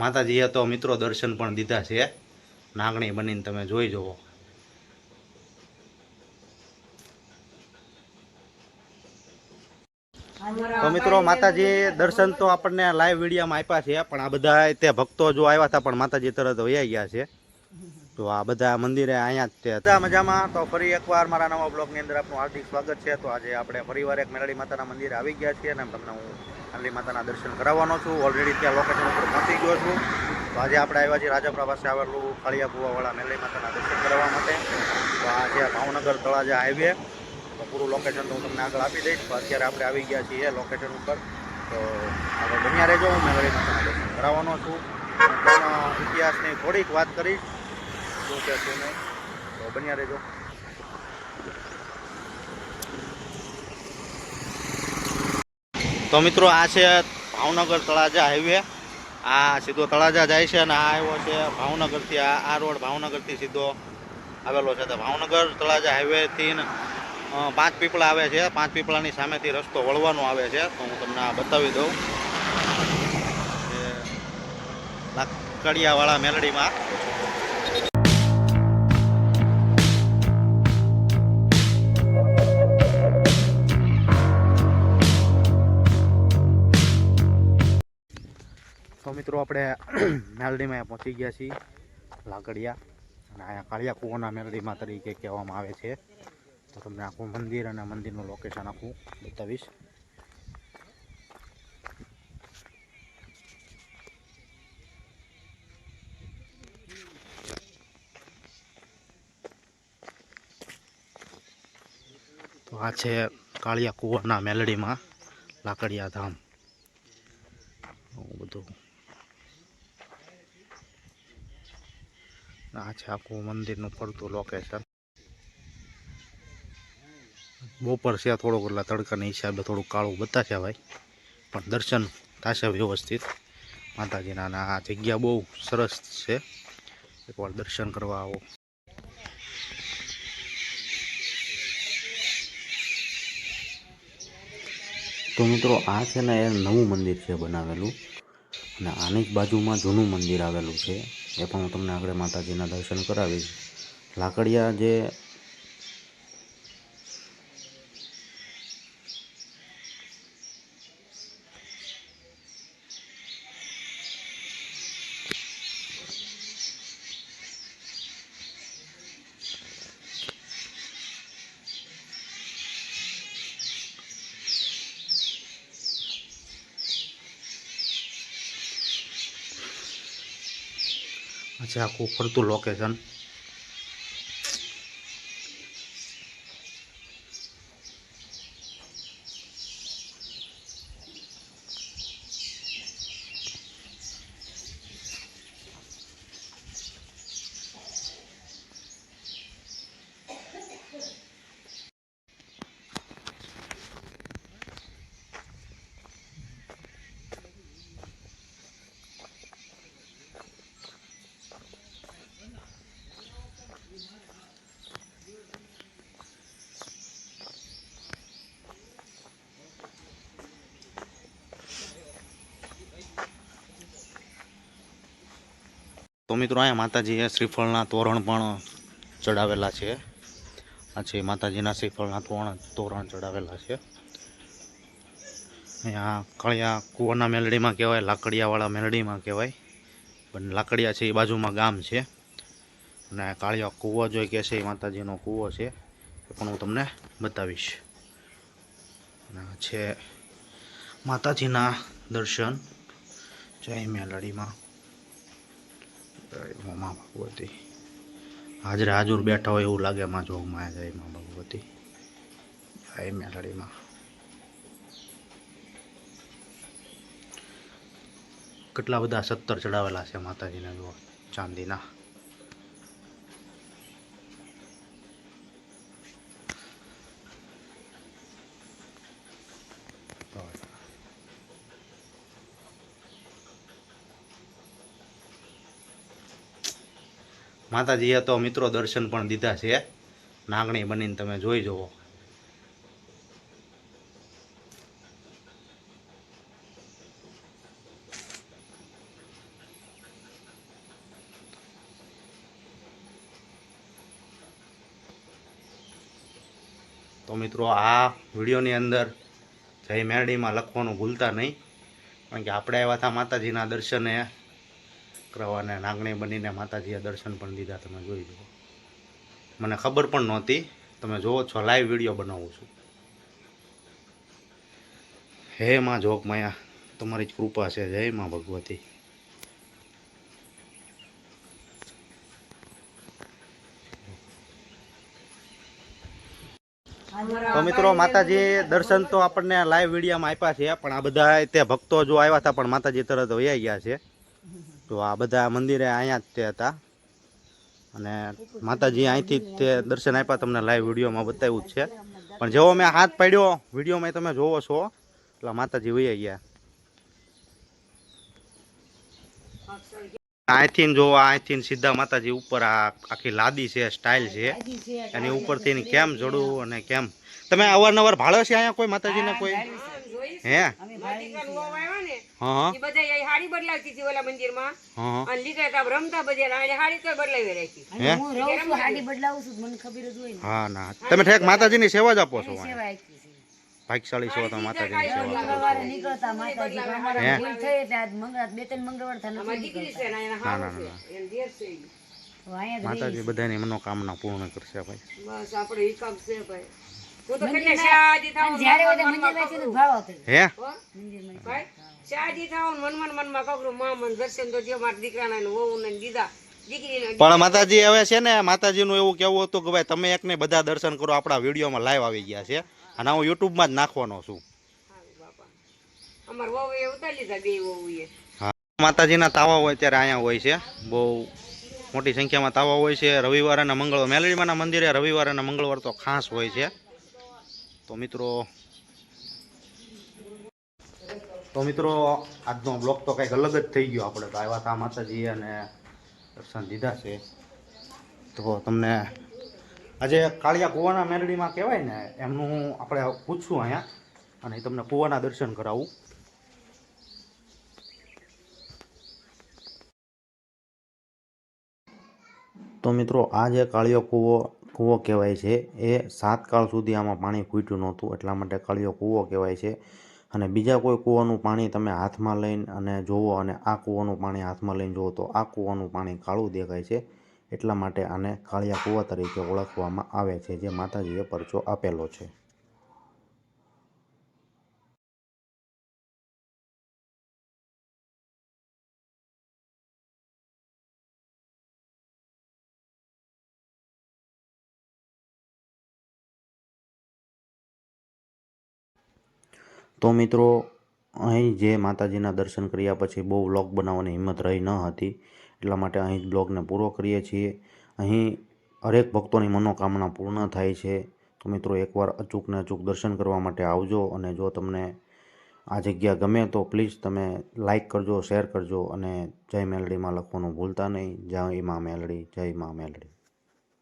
માતાજીએ તો મિત્રો દર્શન પણ દીધા છે. નાગણી બનીને તમે જોઈ જુઓ તો મિત્રો માતાજી દર્શન તો આપણને લાઈવ વિડીયોમાં આપ્યા છે, પણ આ બધા તે ભક્તો જો આવ્યા હતા, પણ માતાજી તરત વૈયા ગયા છે. તો આ બધા મંદિરે અહીંયા જ છે. બધા મજામાં? તો ફરી એકવાર મારા નવા બ્લોગની અંદર આપનું હાર્દિક સ્વાગત છે. તો આજે આપણે ફરીવાર એક મેલડી માતાના મંદિરે આવી ગયા છીએ અને તમને હું મેલડી માતાના દર્શન કરાવવાનો છું. ઓલરેડી ત્યાં લોકેશન ઉપર પહોંચી ગયો છું. તો આજે આપણે આવ્યા છીએ રાજપરા પાસે આવેલું કાળિયા કુવાવાળા મેલડી માતાના દર્શન કરવા માટે. તો આ છે ભાવનગર તળાજા હાઈવે. તો પૂરું લોકેશન તો હું તમને આગળ આપી દઈશ. તો અત્યારે આપણે આવી ગયા છીએ લોકેશન ઉપર. તો આગળ બન્યા રહેજો. હું મેલડી માતાના દર્શન કરાવવાનો છું. ઇતિહાસની થોડીક વાત કરીશ. તો મિત્રો આ છે ભાવનગર તળાજા હાઈવે. આ સીધો તળાજા જાય છે અને આ આવ્યો છે ભાવનગરથી, આ આ રોડ ભાવનગરથી સીધો આવેલો છે. તો ભાવનગર તળાજા હાઈવેથી પાંચ પીપળા આવે છે. પાંચ પીપળાની સામેથી રસ્તો વળવાનો આવે છે. તો હું તમને આ બતાવી દઉં. લાકડિયાવાળા મેલડીમાં. મિત્રો આપણે મેલડીમાં પહોંચી ગયા છીએ, લાકડિયા. અને અહીંયા કાળિયા કુવાના મેલડીમાં તરીકે કહેવામાં આવે છે. તો તમને આખું મંદિર અને મંદિરનું લોકેશન આખું બતાવીશ. તો આ છે કાળિયા કુવાના મેલડીમાં લાકડિયા ધામ. બધું. આ છે આખું મંદિરનું ફરતું લોકેશન બપોર છે, થોડોક એટલે તડકાના હિસાબે થોડુંક કાળું બતાશે ભાઈ. પણ દર્શન થશે વ્યવસ્થિત. માતાજીના આ જગ્યા બહુ સરસ છે. એકવાર દર્શન કરવા આવો. તો મિત્રો, આ છે ને એ નવું મંદિર છે બનાવેલું. અને આની જ બાજુમાં જૂનું મંદિર આવેલું છે. એ પણ હું તમને આગળ માતાજીના દર્શન કરાવીશ. લાકડિયા જે છે આખું ફરતું લોકેશન તો મિત્રો અહીંયા માતાજીએ શ્રીફળના તોરણ પણ ચડાવેલા છે. આ છે માતાજીના શ્રીફળના તોરણ તોરણ ચડાવેલા છે. અહીંયા કળિયા કુવાના મેલડીમાં કહેવાય, લાકડિયાવાળા મેલડીમાં કહેવાય. પણ લાકડિયા છે એ બાજુમાં ગામ છે. અને કાળિયા કૂવો જોઈ કે છે એ માતાજીનો કૂવો છે, એ પણ હું તમને બતાવીશ. અને છે માતાજીના દર્શન. જય મેલડીમાં. જય ભગવતી હાજરે હાજર બેઠા હોય એવું લાગે માં જોગમાં જાય માં ભગવતી જય મેલડીમાં. કેટલા બધા સત્તર ચડાવેલા છે માતાજીને જો ચાંદીના. માતાજીએ તો મિત્રો દર્શન પણ દીધા છે. નાગણી બનીને તમે જોઈ જુઓ. તો મિત્રો આ વિડીયોની અંદર જય મેરડીમાં લખવાનું ભૂલતા નહીં. કારણ કે આપણે આવ્યા હતા માતાજીના દર્શને કરવાને નાગણી બનીને માતાજીએ દર્શન પણ દીધા, તમે જોઈ જુઓ મને ખબર પણ નહોતી. તમે જોવો, છો લાઈવ વીડિયો બનાવું છું. હે માં જોગ માયા, તમારી જ કૃપા છે. જય માં ભગવતી. તો મિત્રો, માતાજી દર્શન તો આપણને લાઈવ વિડીયોમાં આપ્યા છે, પણ આ બધા તે ભક્તો જો આવ્યા હતા, પણ માતાજી તરત વૈયા ગયા છે. તો આ બધા મંદિરે અહીંયા જ તે હતા. અને માતાજી અહીંથી જ તે દર્શન આપ્યા તમને લાઈવ વિડીયોમાં બતાવ્યું જ છે. પણ જેવો મેં હાથ પાડ્યો વિડીયોમાં તમે જોવો છો એટલે માતાજી વૈયા ગયા. અહીંથી જો અહીંથી સીધા માતાજી ઉપર આ આખી લાદી છે સ્ટાઇલ છે. એની ઉપરથી કેમ જોડું અને કેમ? તમે અવારનવાર ભાડો છે અહીંયા કોઈ માતાજીને કોઈ? હે? હા બધા હાડી બદલાવતી હતી ઓલા મંદિરમાં. અને લીધા તા રમતા બધા અને હાડી તો બદલાવી રાખી. હે? હું રહું છું હાડી બદલાવું છું મને ખબર જ હોય ને. હા ના. તમે ઠેક માતાજીની સેવા જ આપો છો સેવા આપી છે. છો તમે માતાજીની સેવા નીકળતા માતાજી ભૂલ થઈ એટલે આજ મંગળવાર બે ત્રણ મંગળવાર ને ના ના માતાજી બધાની મનોકામના પૂર્ણ કરશે ભાઈ. બસ આપણે ઈ કામ છે ભાઈ. હું તો કેટલે શાદી અને જ્યારે મંદિર છે ને ભાવ હતો હે? મંદિરમાં. ભાઈ? શાદી થાવ ને મનમાં ને મનમાં કબરું મા મન દર્શન તો જે મારા દીકરાના ને વહુ ને દીધા. દીકરીને પણ માતાજી હવે છે ને માતાજીનું એવું કેવું હતું કે ભાઈ તમે એકને બધા દર્શન કરો આપણા વિડીયોમાં લાઈવ આવી ગયા છે. અને હું યુટ્યુબમાં જ નાખવાનો છું. માતાજીના તાવા હોય ત્યારે અહીંયા હોય છે. બહુ મોટી સંખ્યામાં તાવા હોય છે. રવિવાર અને મંગળવાર મેલડીમાના મંદિરે રવિવાર અને મંગળવાર તો ખાસ હોય છે. તો મિત્રો તો મિત્રો, આજનો બ્લોગ તો કંઈક અલગ જ થઈ ગયો આપણે. તો આવ્યા હતા માતાજી અને દર્શન દીધા છે. તો તમને આજે કાળિયા કુવાના મેરડીમાં કહેવાય ને, એમનું આપણે પૂછશું અહીંયા અને તમને કુવાના દર્શન કરાવું. તો મિત્રો, આ જે કાળિયો કૂવો કૂવો કહેવાય છે, એ સાત કાળ સુધી આમાં પાણી ખૂટ્યું નહોતું, એટલા માટે કાળિયો કૂવો કહેવાય છે. અને બીજા કોઈ કૂવાનું પાણી તમે હાથમાં લઈને અને જોવો અને આ કૂવાનું પાણી હાથમાં લઈને જુઓ તો આ કૂવાનું પાણી કાળું દેખાય છે. એટલા માટે આને કાળિયા કૂવા તરીકે ઓળખવામાં આવે છે, જે માતાજીએ પરચો આપેલો છે. તો મિત્રો, અહીં જે માતાજીના દર્શન કર્યા પછી બહુ વ્લોગ બનાવવાની હિંમત રહી ન હતી. એટલા માટે અહીં જ બ્લોગને પૂરો કરીએ છીએ. અહીં હરેક ભક્તોની મનોકામના પૂર્ણ થાય છે. તો મિત્રો, એકવાર અચૂકને અચૂક દર્શન કરવા માટે આવજો અને જો તમને આ જગ્યા ગમે તો પ્લીઝ તમે લાઇક કરજો, શેર કરજો અને જય મેલડીમાં લખવાનું ભૂલતા નહીં. જય મા મેલડી, જય મા મેલડી.